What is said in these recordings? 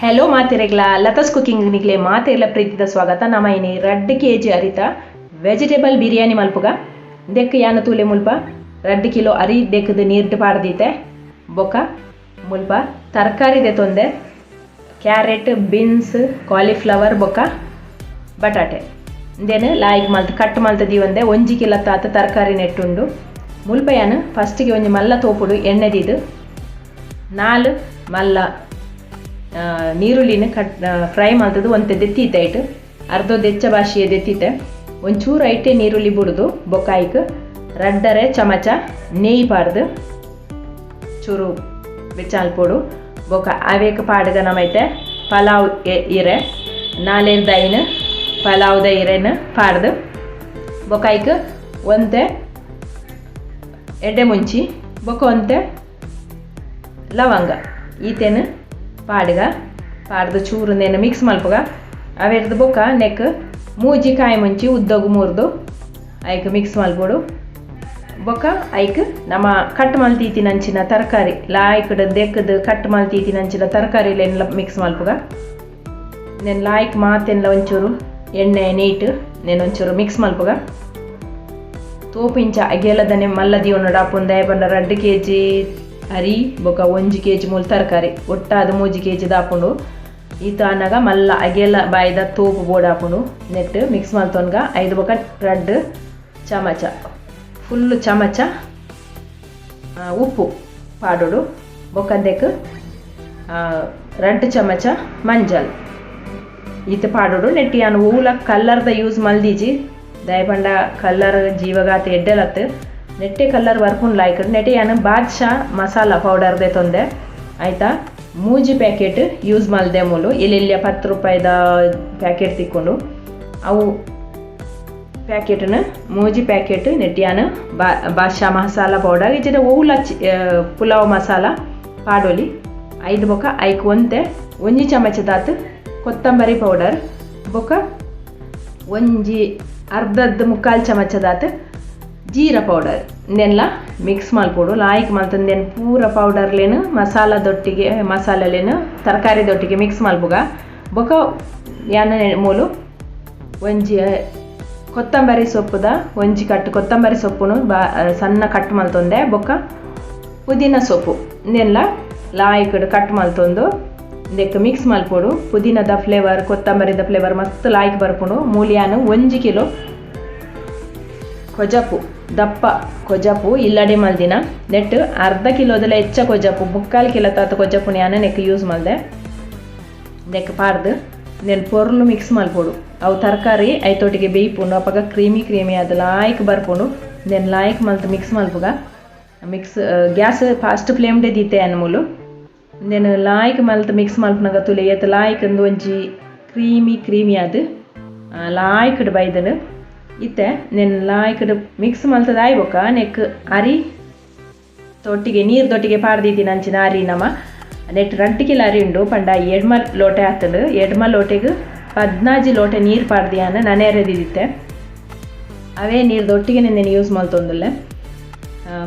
Hello ಮಾತೆರೆಗ್ಲಾ. ಲತಸ್ cooking ನಿಗ್ಲೆ ಮಾತೆರ್ಲ ಪ್ರೀತಿದ ಸ್ವಾಗತ. ನಮ್ಮ ಏನಿ ರಡ್ಡ್ ಕೆ ಜಿ ಅರಿತ. ವೆಜಿಟೇಬಲ್ ಬಿರಿಯಾನಿ ಮಲ್ಪುಗ. ದೆಕ್ ಯಾನ ತೂಲೆ ಮುಲ್ಪ. ರಡ್ಡ್ ಕಿಲೋ ಅರಿ ದೆಕ್ಕದ ನೀರ್ಡ್ ಪಾಡ್ದೀತೆ. ಬೊಕ ಮುಲ್ಪ. ತರಕಾರಿ ದೆತೊಂದೆ ಕ್ಯಾರೆಟ್, ಬೀನ್ಸ್ ಕಾಲಿಫ್ಲವರ್ ಬೊಕ. ಬಟಾಟೆ. ದೆನ್ ಲಾಯ್ಕ್ ಮಲ್ತ್, ಕಟ್ ಮಲ್ತ ದೀವಂದೆ ಒಂಜಿ ಕಿಲ ತಾತ ತರಕಾರಿ ನೆಟ್ಟುಂಡು. ಮುಲ್ಪ ಯಾನು ಫಸ್ಟಿಗೆ ಒಂಜಿ ಮಲ್ಲ ತೋಪುಡು, ಎಣ್ಣೆ ದೀದು. ನಾಲ್ ಮಲ್ಲ. ನೀರುಳ್ಳಿನ ಕಟ್ ಫ್ರೈ ಮಾಡ್ತದ್ದು ಒಂತೆ ದೆತ್ತಿತ್ತೆ ಇಟ್ಟು ಅರ್ಧ ದೆಚ್ಚ ಭಾಷೆಯ ದೆತ್ತಿತ್ತೆ ಒಂಚೂರು ಐಟೆ ನೀರುಳ್ಳಿ ಬಿಡುದು, ಬೊಕ್ಕಾಯ್ಕ್. ರಡ್ಡರೆ ಚಮಚ, ನೆಯ್ ಪಾಡ್ದು ಚೂರು ಬೆಚ್ಚಾಲ್ ಪೋಡು. ಬೊಕ ಅವೇಕ ಪಾಡ್ಗ ನಮೈತೆ ಪಲಾವ್ ಇರೆ. ನಾಲೆರ್ದ ಐನ್ ಪಲಾವ್ದ ಇರೆನ ಪಾಡ್ದು. ಬೊಕಾಯ್ಕ್ ಒಂತೆ ಎಡೆ ಮುಂಚಿ. ಬೊಕ ಒಂತೆ ಲವಂಗ. ಈತೆನು ಪಾಡ್ಗ. ಪಾಡ್ದು ಚೂರು ನೆನೆ ಮಿಕ್ಸ್ ಮಲ್ಪಗ ಅವೆರ್ದು ಬೊಕ್ಕ ನೆಕ್ ಮೂಜಿ ಕಾಯಿ ಮುಂಚಿ ಉದ್ದಗು ಮುರಿದು. ಐಕ್ ಮಿಕ್ಸ್ ಮಲ್ಪೊಡು ಬೊಕ್ಕ ಐಕ್ ನಮ್ಮ ಕಟ್ ಮಲ್ತೀತಿನಂಚಿನ ತರಕಾರಿ. ಲಾಯ್ಕಡ ದೆಕ್ಕದ ಕಟ್ ತರಕಾರಿ ತರಕಾರಿಲೆಲ್ಲ ಮಿಕ್ಸ್ ಮಲ್ಪುಗ ನೆನ್ ಲಾಯ್ಕ್ ಮಾತೆಲ್ಲ ಒಂಚೂರು ಎಣ್ಣೆ, ನೀಟ್ ನೆನ್ ಒಂಚೂರು ಮಿಕ್ಸ್ ಮಲ್ಪುಗ ತೋಪಿಂಚ ಅಗೆಲ್ಲದನ್ನೇ ಮಲ್ಲದಿ ಒಂದು ಡಾಪುಂದ ಬಂಡ ರಡ್ಡು ಕೆ ಜಿ ಅರಿ, ಬೊಕ ಒಂಜಿ ಕೆ ಜಿ ಮೂಲ ತರಕಾರಿ ಒಟ್ಟಾದ ಮೂಜಿ ಕೆ ಜಿ ದಾಪುಂಡು. ಈತ ಅನ್ನಗ ಮಲ್ಲ ಅಗೆಲ ಬಾಯ್ದ ತೋಪು ಬೋರ್ಡ್ ಹಾಕೊಂಡು ಮಿಕ್ಸ್ ಮಲ್ತೊನ್ಗ ಐದು ಬೊಕ ರಡ್ ಚಮಚ. ಫುಲ್ ಚಮಚ ಉಪ್ಪು ಪಾಡೋಡು. ಬೊಕಂದೆಕ್ ರಡ್ ಚಮಚ ಮಂಜಲ್. ಈತ ಪಾಡೋಡು. ನೆಟ್ಟಿ ಅನ್ನು ಹೂಲ ಕಲ್ಲರ್ದ ಯೂಸ್ ಮಲ್ದೀಜಿ. ದಯಪಂಡ ಕಲ್ಲರ್ ಜೀವಗಾತ ಎಡ್ಡೆಲತ್ ನೆಟ್ಟೆ ಕಲರ್ ವರ್ಪುನ್ ಲಾಯ್ಕ್ ನೆಟ್ಟೆ ಯಾನು ಬಾದ್ಶಾ ಮಸಾಲ ಪೌಡರ್ ದೆ ತೊಂದೆ. ಆಯ್ತಾ? ಮೂಜಿ ಪ್ಯಾಕೆಟ್ ಯೂಸ್ ಮಾಡಿದೆ ಮೂಲು ಎಲ್ಲೆಲ್ಲ ಹತ್ತು ರೂಪಾಯಿದ ಪ್ಯಾಕೆಟ್ ತಿಕ್ಕೊಂಡು. ಅವು ಪ್ಯಾಕೆಟ್ನ ಮೂಜಿ ಪ್ಯಾಕೆಟ್ ನೆಟ್ಟಿಯಾನ ಬಾ, ಬಾದ್ಶಾ ಮಸಾಲ ಪೌಡರ್ ಇಚ್ಚಿದ ಓಲ ಪುಲಾವ್ ಮಸಾಲ ಪಾಡೋಲಿ ಐದು ಬೊಕ್ಕ ಐಕ್ ಒಂತೆ ಒಂಜಿ ಚಮಚದಾತ್ ಕೊತ್ತಂಬರಿ ಪೌಡರ್ ಬೊಕ್ಕ ಒಂಜಿ ಅರ್ಧದ ಮುಕ್ಕಾಲು ಚಮಚದಾತ್ ಜೀರ ಪೌಡರ್ ಇದನ್ನೆಲ್ಲ ಮಿಕ್ಸ್ ಮಲ್ಪೊಡು ಲಾಯ್ಕ್ ಮತ್ತೊಂದೇನು ಪೂರ ಪೌಡರ್ಲೇನು ಮಸಾಲದೊಟ್ಟಿಗೆ ಮಸಾಲೆಲೇನು, ತರಕಾರಿದೊಟ್ಟಿಗೆ ಮಿಕ್ಸ್ ಮಾಡ್ಬೋಗ? ಬೊಕ ಯಾನ ಮೂಲು, ಒಂಜಿ ಕೊತ್ತಂಬರಿ ಸೊಪ್ಪುದ, ಒಂಜಿ ಕಟ್ಟು ಕೊತ್ತಂಬರಿ ಸೊಪ್ಪುನು ಬಾ ಸಣ್ಣ ಕಟ್ ಮಲ್ತೊಂದೆ ಬೊಕ ಪುದೀನ ಸೊಪ್ಪು ಇದನ್ನೆಲ್ಲ ಲಾಯ್ಕಡ್ ಕಟ್ ಮಲ್ತೊಂದು ಇದಕ್ಕೆ ಮಿಕ್ಸ್ ಮಲ್ಪೊಡು ಪುದೀನದ ಫ್ಲೇವರ್ ಕೊತ್ತಂಬರಿದ ಫ್ಲೇವರ್ ಮಸ್ತ್ ಲಾಯ್ಕ್ ಬರ್ಪುಂಡು ಮೂಲಿಯಾನು ಒಂಜಿ ಕಿಲೋ ಕೊಜಪು, ದಪ್ಪ ಕೊಜಪು ಇಲ್ಲಡೆ ಮಲ್ದಿನ. ನೆಟ್ ಅರ್ಧ ಕಿಲೋದಲ್ಲ ಹೆಚ್ಚ ಕೊಜಪು, ಮುಕ್ಕಾಲು ಕಿಲೋ ತಾತ ಕೊಜಪು ನಾನು ನೆಕ್ ಯೂಸ್ ಮಲ್ದೆ. ನೆಕ್ ಪಾರ್ದು, ನೆನ್ ಪೊರ್ಲು ಮಿಕ್ಸ್ ಮಲ್ಪೊಡು. ಅವು ತರಕಾರಿ, ಐತೋಟಿಗೆ ಬೇಯ್ಪುಂಡು ಅಪ್ಪಗ ಕ್ರೀಮಿ ಕ್ರೀಮಿ ಅದು ಲಾಯ್ಕ್ ಬರ್ಪುಂಡು. ನೆನ್ ಲಾಯ್ಕ್ ಮಲ್ತ್ ಮಿಕ್ಸ್ ಮಲ್ಪುಗ. ಮಿಕ್ಸ್ ಗ್ಯಾಸ್ ಫಾಸ್ಟ್ ಫ್ಲೇಮ್ಡೆ ದೀತೆ ಅನ್ಮೂಲು ನೆನ್ ಲಾಯ್ಕ್ ಮಲ್ತ್ ಮಿಕ್ಸ್ ಮಲ್ಪನಗ ತುಲೆ ಎತ್ ಲಾಯ್ಕ್ ಒಂದು ಒಂಜಿ ಕ್ರೀಮಿ ಕ್ರೀಮಿ ಅದು ಲಾಯ್ಕ್ ಬೈದನು. ಇತ್ತೆ, ನೆನ್ ಲಾಯ್ಕ್ಡ್ ಮಿಕ್ಸ್ ಮಲ್ತದ ಆಯ್ಬೊಕ, ನೆಕ್ ಅರಿ ತೊಟ್ಟಿಗೆ, ನೀರು ತೊಟ್ಟಿಗೆ ಪಾಡ್ದಿದ್ದೀನಿ ಅಂಚಿನ ಅರಿ ನಮ. ನೆಟ್ ರಡ್ಡಿಕಿಲ ಅರಿ ಉಂಡು, ಪಂಡ ಎಡ್ಮ ಲೋಟೆ ಆತಂಡು. ಎಡ್ಮ ಲೋಟೆಗ್ ಪದ್ನಾಜಿ ಲೋಟೆ ನೀರು ಪಾಡ್ದಿಯಾನ ನನೆ ಎರೆದಿದ್ದಿತ್ತೆ ಅವೇ ನೀರು ದೊಟ್ಟಿಗೆ ನೆನ್ನೆ ಯೂಸ್ ಮಲ್ತೊಂದುಲ್ಲೆ.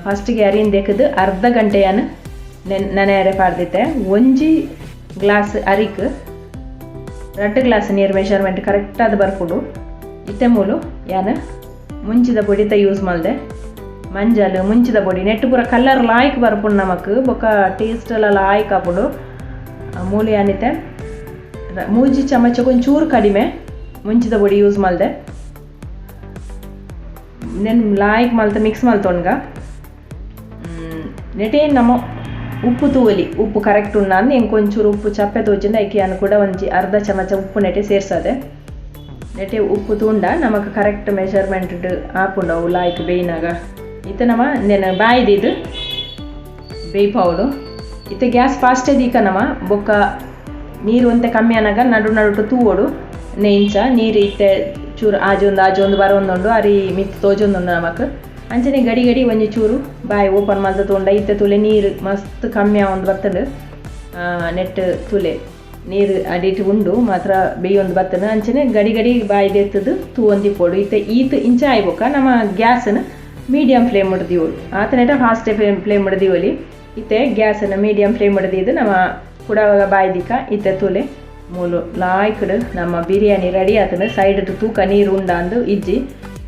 ಫಸ್ಟಿಗೆ ಅರಿನ್ ದೆಕ್ಕದು ಅರ್ಧ ಗಂಟೆಯನ್ ನೆನ್ ನನೆ ಎರೆ ಪಾಡ್ದಿತ್ತೆ. ಒಂಜಿ ಗ್ಲಾಸ್ ಅರಿಕ್ ರಡ್ಡು ಗ್ಲಾಸ್ ನೀರು ಮೆಷರ್ಮೆಂಟ್ ಕರೆಕ್ಟ್ ಅದು ಬರ್ಕೊಂಡು ಇತ್ತೆ ಮೂಲು. ಯಾನು? ಮುಂಚಿದ ಪೊಡಿತ ಯೂಸ್ ಮಲ್ದೆ ಮಂಜಲ್, ಮುಂಚಿದ ಪೊಡಿ ನೆಟ್ಟು ಪೂರ ಕಲರ್ ಲಾಯ್ಕ್ ಬರ್ಪುಂಡು ನಮಕ್. ಬೊಕ ಟೇಸ್ಟ್ ಲಾಯ್ಕ್ ಆಪುಡು ಮೂಲಿ ಅನಿತೆ. ಮೂಜಿ ಚಮಚ ಒಂಚೂರು ಕಡಿಮೆ. ಮುಂಚಿದ ಪೊಡಿ ಯೂಸ್ ಮಲ್ದೆ ನೆನ್ ಲಾಯ್ಕ್ ಮಲ್ತ ಮಿಕ್ಸ್ ಮಲ್ತೊಣ್ಗ ನೆಟೇ ನಮ್ಮ ಉಪ್ಪು ತೂವಲಿ. ಉಪ್ಪು ಕರೆಕ್ಟ್ ಉಣ್ಣ ಅಂದ್ ಹೆಂಗೆ ಒಂಚೂರು ಉಪ್ಪು ಚಪ್ಪೆ ತೋಚಿಂದ ಐಕಿ ಅನ್ನು ಕೂಡ ಒಂಜಿ ಅರ್ಧ ಚಮಚ ಉಪ್ಪು ನೆಟೆ ಸೇರ್ಸದೆ. ನೆಟೆ ಉಪ್ಪು ತೂಂಡ ನಮಗೆ ಕರೆಕ್ಟ್ ಮೆಷರ್ಮೆಂಟ್ ಹಾಕೊಂಡು ಅವು ಲಾಯ್ಕ್ ಬೇಯ್ನಾಗ. ಇತ್ತೆ ನಮ ನೆನ ಬಾಯ್ದಿದ್ದು ಬೇಯ್ಪೌಡು ಇತ್ತೆ ಗ್ಯಾಸ್ ಫಾಸ್ಟೇ ದೀಕ ನಮ ಬೊಕ್ಕ ನೀರು ಒಂತೆ ಕಮ್ಮಿ ಅನ್ನಾಗ ನಡು ನಡುಟು ತೂವೋಡು. ನೆಂಚ ನೀರು ಇತ್ತೆ ಚೂರು ಆಜೊಂದು ಆಜೊಂದು ಬರೊಂದುಂಡು ಅರಿ ಮಿತ್ ತೋಜೊಂದುಂಡು ನಮಕ್. ಅಂಚನೆ ಗಡಿ ಗಡಿ ಒಂಜಿ ಚೂರು ಬಾಯಿ ಓಪನ್ ಮಲ್ತ ತೊಂಡ ಇತ್ತೆ ತುಲೆ ನೀರು ಮಸ್ತ್ ಕಮ್ಮಿ ಆವೊಂದು ಬರ್ತದೆ ನೆಟ್ ತುಲೆ. ನೀರು ಅಡಿಟ್ಟು ಉಂಡು, ಮಾತ್ರ ಬೇಯೊಂದು ಬರ್ತದೆ ಅಂಚನೆ ಗಡಿ ಗಡಿ ಬಾಯ್ದೆ ಎತ್ತದು ತೂ ಒಂದಿ ಪೋಡು. ಇತ್ತೆ ಈತ್ ಇಂಚ ಆಯ್ಬೋಕ, ನಮ್ಮ ಗ್ಯಾಸನ ಮೀಡಿಯಂ ಫ್ಲೇಮ್ ಹಿಡ್ದಿವಳು ಆತನೆಟ ಫಾಸ್ಟ್ ಫ್ಲೇಮ್ ಫ್ಲೇಮ್ ಹಿಡ್ದಿವಲಿ ಇತ್ತೆ ಗ್ಯಾಸನ್ನು ಮೀಡಿಯಂ ಫ್ಲೇಮ್ ಹಿಡ್ದಿದ್ದು ನಮ್ಮ ಕುಡವಾಗ ಬಾಯ್ದಿಕ ಇತ್ತೆ ತೂಲೆ ಮೂಲು ಲಾಯ್ಕಡು ನಮ್ಮ ಬಿರಿಯಾನಿ ರೆಡಿ ಆತನ. ಸೈಡ್ ತೂಕ ನೀರು ಉಂಡಾಂದು ಇಜ್ಜಿ.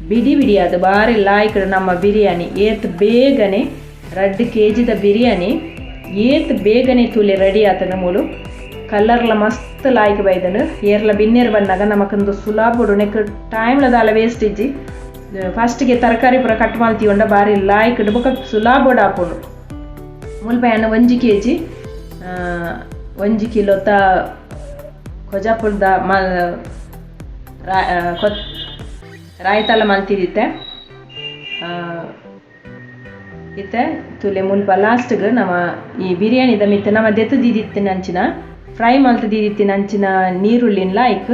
ಬಿಡಿ ಬಿಡಿ ಅದು ಬಾರಿ ಲಾಯ್ಕಡು ನಮ್ಮ ಬಿರಿಯಾನಿ. ಏತ್ ಬೇಗನೆ, ರಡ್ಡ್ ಕೆ ಜಿದ ಬಿರಿಯಾನಿ. ಏತ್ ಬೇಗನೆ ತೂಲೆ ರೆಡಿ ಆತನ ಮೂಲು. ಕಲರ್ಲ ಮಸ್ತ್ ಲಾಯ್ಕ್ ಬೈದನು ಏರ್ಲ ಬಿನ್ನೇರ್ ಬಂದಾಗ ನಮಕೊಂದು ಸುಲಾಬುಡು ನೆಕ್ ಟೈಮ್ಲ ದಾಲ ಇಜ್ಜಿ. ಫಸ್ಟ್ಗೆ ತರಕಾರಿ ಪೂರ ಕಟ್ ಮಲ್ತಿಗೊಂಡ ಬಾರಿ ಲಾಯ್ಕಡ್ ಬೊಕ ಸುಲಾಬುಡು ಆಪುಂಡು ಮುಲ್ಪ ಎಣ್ಣ ಒಂಜಿ ಕೆ ಜಿ ಒಂಜಿ ಕಿಲೋ ತ ಕೊಜಾಪುರದ ಮ ರಾ- ಆ, ಕೊತ್ ರಾಯ್ತಲ ಮಲ್ತಿದಿತ್ತೆ ಇತ್ತೆ. ತುಲೆ ಮುಲ್ಪ ಲಾಸ್ಟ್ಗೆ ನಮ್ಮ ಈ ಬಿರಿಯಾನಿದ ಮಿತ್ತೆ ನಮ್ಮ ದೆತ್ತದಿದಿತ್ತಿನ ಅಂಚಿನ ಫ್ರೈ ಮಲ್ತದಿದಿತ್ತಿನ ಅಂಚಿನ ನೀರುಳ್ಳಿನ ಲಾಯ್ಕ್,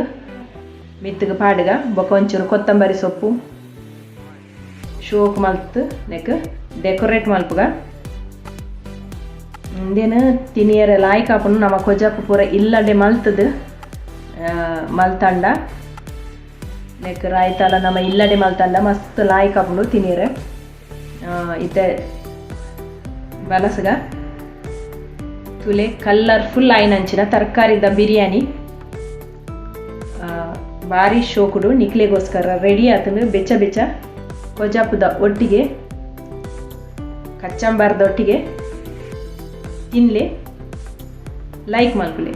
ಮಿತ್ತಗ ಪಾಡ್ಗ, ಬೊಕ ಒಂಚೂರು ಕೊತ್ತಂಬರಿ ಸೊಪ್ಪು, ಶೋಕ್ ಮಲ್ತ್ ನೆಕ್ ಡೆಕೋರೇಟ್ ಮಲ್ಪುಗ. ಇಂದೇನು ತಿನಿಯರ ಲಾಯ್ಕ್ ಆಪುಂಡು ನಮ್ಮ ಕೊಜಾಪು ಪೂರ ಇಲ್ಲಡೆ ಮಲ್ತದ ಮಲ್ತಂಡ. ನೆಕ್ ರಾಯ್ತಾಲ ನಮ್ಮ ಇಲ್ಲಡೆ ಮಲ್ತಂಡ, ಮಸ್ತ್ ಲಾಯ್ಕ್ ಆಪುಂಡು ತಿನಿಯರ. ಇತ್ತೆ, ಬಲಸಗ. ತುಲೆ ಕಲರ್ಫುಲ್ ಆಯ್ನಂಚಿನ ತರಕಾರಿದ ಬಿರಿಯಾನಿ. ಭಾರಿ ಶೋಕುಡು ನಿಕ್ಲೆಗೋಸ್ಕರ ರೆಡಿ ಆತನು ಬೆಚ್ಚ ಬೆಚ್ಚ, ಕೊಜಾಪುದ ಒಟ್ಟಿಗೆ ಕಚ್ಚಂಬಾರದ ಒಟ್ಟಿಗೆ ತಿನ್ಲೆ ಲೈಕ್ ಮಲ್ಕುಲೆ